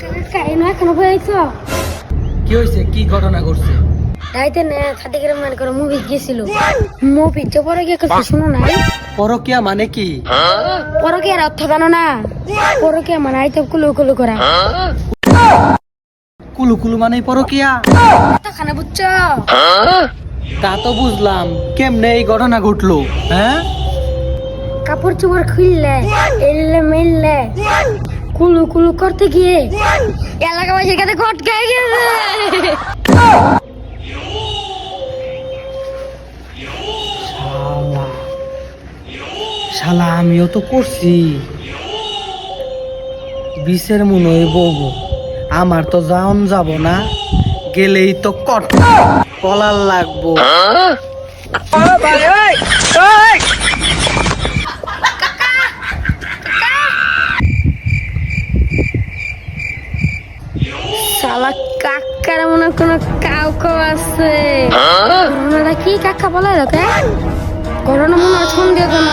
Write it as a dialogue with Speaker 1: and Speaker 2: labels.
Speaker 1: কাকা এনো এখনও
Speaker 2: কি হয়েছে? কি ঘটনা ঘটছে?
Speaker 1: রাইতে নে সাদিকের মানে করে মুভি গিয়েছিল। মুভি তো পরে গিয়ে কিছু শুনো না
Speaker 2: পরকিয়া মানে কি?
Speaker 1: অর্থ জানো না? মানে আইতে কুলু কুলু করা।
Speaker 2: কুলু কুলু মানে পরকিয়া।
Speaker 1: তো খানা বুঝছ?
Speaker 2: তা তো বুঝলাম। কেমনে এই ঘটনা ঘটলো? হ্যাঁ?
Speaker 1: কাপড় চোপড় খুললে এললে মেললে। কুলু কুলু করতে গিয়ে এলাকাবাসীর কাছে খটকাই গেছে।
Speaker 2: শালা আমিও তো করছি। বিষের মনে হয় বলব আমার তো যাওন যাব না গেলেই তো কট কলার লাগবো।
Speaker 1: শালা কাকার মনে কোনো কাউ কাউ আছে করোনাটা কি কাকা বলে লোকে করোনা মনে হয় ছন্দ কোনো